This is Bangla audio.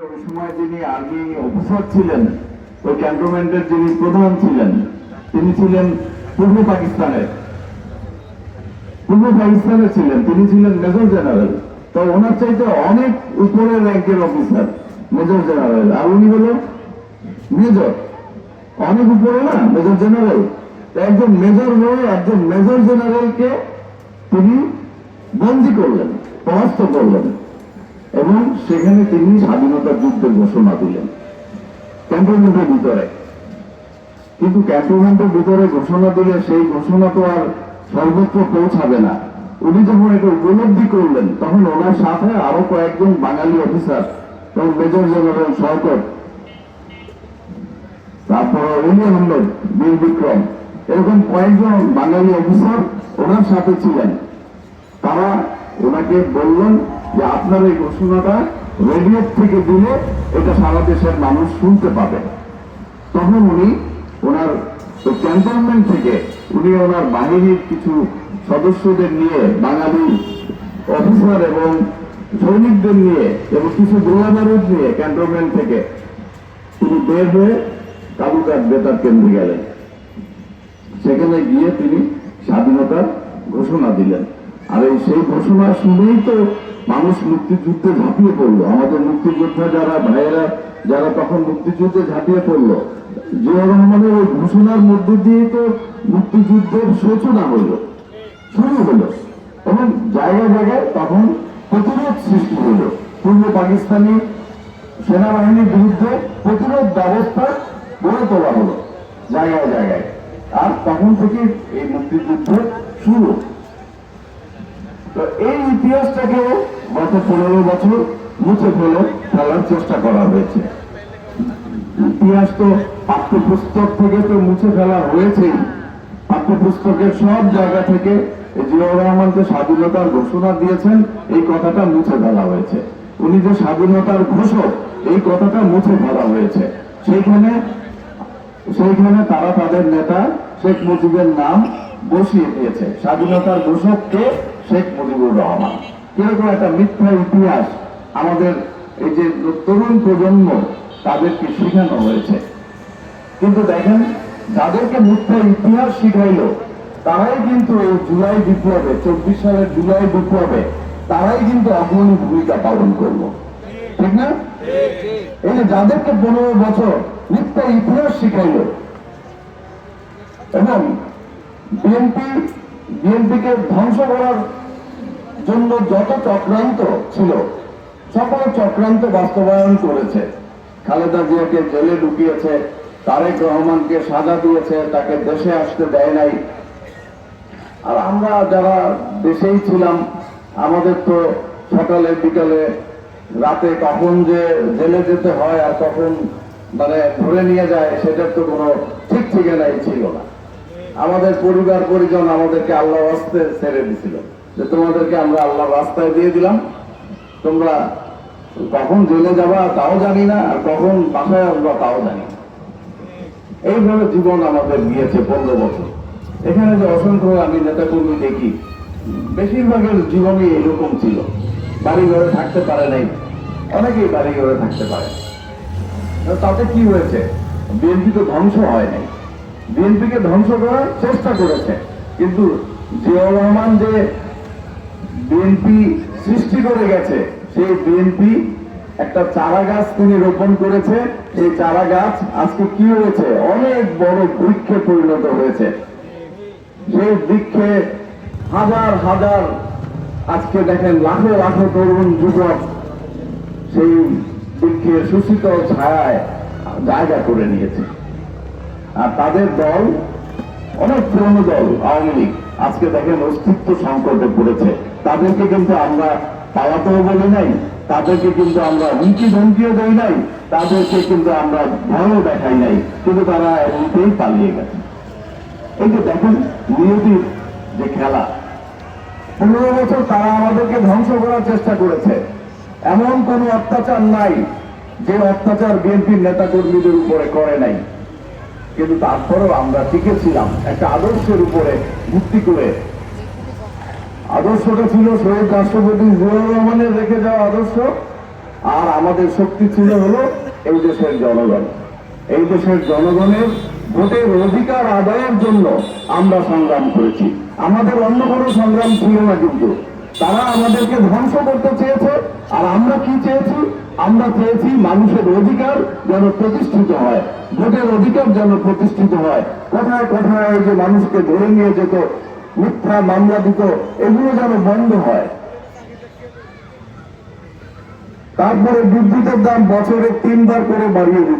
ওই সময় যিনি আর্মি অফিসার ছিলেন, ওই ক্যান্টনমেন্টের যিনি প্রধান ছিলেন, তিনি ছিলেন পূর্ব পাকিস্তানের। পূর্ব পাকিস্তানে ছিলেন, তিনি ছিলেন মেজর জেনারেল। তো ওনার চাইতে অনেক উপরের র্যাঙ্কের অফিসার, মেজর জেনারেল। আর উনি হলো মেজর। অনেক উপরে না, মেজর জেনারেল। একজন মেজর হয়ে একজন মেজর জেনারেলকে তিনি বন্দি করলেন, পরাস্ত করলেন। এবং সেখানে তিনি স্বাধীনতা যুদ্ধের ঘোষণা দিলেন। ক্যান্টনমেন্টের ভিতরে। কিন্তু ক্যান্টনমেন্টের ভিতরে ঘোষণা দিলে সেই ঘোষণা তো আর সর্বত্র পৌঁছাবে না। উনি যখন এটা উপলব্ধি করলেন, তখন ওনার সাথে আরও কয়েকজন বাঙালি অফিসার যেমন মেজর জেনারেল শওকত, তারপর অলি আহমেদ, বীর বিক্রম, এরকম কয়েকজন বাঙালি অফিসার ওনার সাথে ছিলেন। তারা ওনাকে বললেন যে আপনার এই ঘোষণাটা রেডিও থেকে দিলে এটা সারা দেশের মানুষ শুনতে পাবে। তখন উনি ওনার ক্যান্টনমেন্ট থেকে উনি ওনার বাহিনীর কিছু সদস্যদের নিয়ে, বাঙালি অফিসার এবং সৈনিকদের নিয়ে এবং কিছু গোলাবারুদ নিয়ে ক্যান্টনমেন্ট থেকে তিনি বের হয়ে কাবুকার বেতার কেন্দ্রে গেলেন। সেখানে গিয়ে তিনি স্বাধীনতার ঘোষণা দিলেন। আর এই সেই ঘোষণা শুনেই তো মানুষ মুক্তিযুদ্ধে ঝাঁপিয়ে পড়ল। আমাদের মুক্তিযোদ্ধা যারা, ভাইয়েরা যারা তখন মুক্তিযুদ্ধে ঝাঁপিয়ে পড়ল জিয়া রহমানের ওই ঘোষণার মধ্যে দিয়ে তো মুক্তিযুদ্ধের সূচনা হলো, শুরু হলো। এবং জায়গায় জায়গায় তখন প্রতিরোধ সৃষ্টি হলো। পূর্ব পাকিস্তানি সেনাবাহিনীর বিরুদ্ধে প্রতিরোধ ব্যবস্থা গড়ে তোলা হলো, জায়গায় জায়গায়। আর তখন থেকে এই মুক্তিযুদ্ধ শুরু। তো এই ইতিহাসটাকে গত পনেরো বছর মুছে ফেলে ফেলার চেষ্টা করা হয়েছে। ইতিহাস তো পাঠ্যপুস্তক থেকে তো মুছে ফেলা হয়েছেই। পাঠ্যপুস্তকের সব জায়গা থেকে জিয়াউর রহমানকে স্বাধীনতার ঘোষণা দিয়েছেন, এই কথাটা মুছে ফেলা হয়েছে। উনি যে স্বাধীনতার ঘোষক, এই কথাটা মুছে ফেলা হয়েছে। সেইখানে সেইখানে তারা তাদের নেতা শেখ মুজিবের নাম বসিয়ে দিয়েছে। স্বাধীনতার ঘোষককে শেখ মুজিবুর রহমান। কীরকম একটা মিথ্যা ইতিহাস আমাদের এই যে তরুণ প্রজন্ম তাদেরকে শেখানো হয়েছে। কিন্তু দেখেন, যাদেরকে মিথ্যা ইতিহাস শিখাইলো, তারাই কিন্তু এই জুলাই বিপ্লবে, চব্বিশ সালের জুলাই বিপ্লবে, তারাই কিন্তু অগ্রণী ভূমিকা পালন করল। ঠিক না? এই যে যাদেরকে পনেরো বছর মিথ্যা ইতিহাস শিখাইলো, এবং বিএনপি, বিএনপিকে ধ্বংস করার জন্য যত চক্রান্ত ছিল, সকল চক্রান্ত বাস্তবায়ন করেছে। খালেদা জিয়াকে জেলে ঢুকিয়েছে, তারেক রহমানকে সাজা দিয়েছে, তাকে দেশে আসতে দেয় নাই। আর আমরা যারা দেশেই ছিলাম, আমাদের তো সকালে, বিকালে, রাতে কখন যে জেলে যেতে হয় আর কখন মানে ধরে নিয়ে যায়, সেটার তো কোনো ঠিক ঠিকানাই ছিল না। আমাদের পরিবার পরিজন আমাদেরকে আল্লাহ রাস্তায় ছেড়ে দিছিল। যে তোমাদেরকে আমরা আল্লাহ রাস্তায় দিয়ে দিলাম। তোমরা কখন জেলে যাবা তাও জানি না, আর কখন বাসায় আসবা তাও জানি এইভাবে জীবন আমাদের গিয়েছে পনেরো বছর। এখানে যে অসংখ্য আমি নেতাকর্মী দেখি, বেশিরভাগের জীবনই এরকম ছিল। বাড়ি ঘরে থাকতে পারে নাই। অনেকেই বাড়ি ঘরে থাকতে পারে তাতে কি হয়েছে? বিএনপি তো ধ্বংস হয় নাই। বিএনপিকে ধ্বংস করার চেষ্টা করেছে। কিন্তু জিয়াউর রহমান যে বিএনপি সৃষ্টি করে গেছে। সেই বিএনপি একটা চারা গাছ তিনি রোপণ করেছে। সেই চারা গাছ আজকে কি হয়েছে? অনেক বড় বৃক্ষে পরিণত হয়েছে। সেই বৃক্ষে হাজার হাজার, আজকে দেখেন লাখো লাখো তরুণ যুবক সেই বৃক্ষের সুশীতল ছায়ায় জায়গা করে নিয়েছে। আর তাদের দল অনেক পুরনো দল, আওয়ামী লীগ। আজকে দেখেন অস্তিত্ব সংকটে পড়েছে। তাদেরকে কিন্তু আমরা পালাতেও বলি নাই, তাদেরকে কিন্তু আমরা হুমকি ধমকিও দেই নাই, তাদেরকে কিন্তু আমরা ভয়ও দেখাই নাই, কিন্তু তারা এমনিতেই পালিয়ে গেছে। এই যে দেখেন, নিয়তির যে খেলা, পনেরো বছর তারা আমাদেরকে ধ্বংস করার চেষ্টা করেছে। এমন কোন অত্যাচার নাই যে অত্যাচার বিএনপির নেতা কর্মীদের উপরে করে নাই। কিন্তু তারপরেও আমরা টিকে ছিলাম একটা আদর্শের উপরে, ভিত্তি করে আদর্শটা ছিল শহীদ রাষ্ট্রপতি জিয়াউর রহমানের রেখে যাওয়া আদর্শ, আর আমাদের শক্তি ছিল হলো এই দেশের জনগণ। এই দেশের জনগণের ভোটের অধিকার আদায়ের জন্য আমরা সংগ্রাম করেছি। আমাদের অন্য কোনো সংগ্রাম ছিল না কিন্তু। তারা আমাদেরকে ধ্বংস করতে চেয়েছে, আর আমরা কি চেয়েছি? আমরা চেয়েছি মানুষের অধিকার যেন প্রতিষ্ঠিত হয়, ভোটের অধিকার যেন প্রতিষ্ঠিত হয়। কোথায় কোথায় যে মানুষকে ধরে নিয়ে যেত মিথ্যা মামলা দিত, এগুলো যেন বন্ধ হয়। তারপরে বিদ্যুতের দাম বছরে তিনবার করে বাড়িয়ে দিত।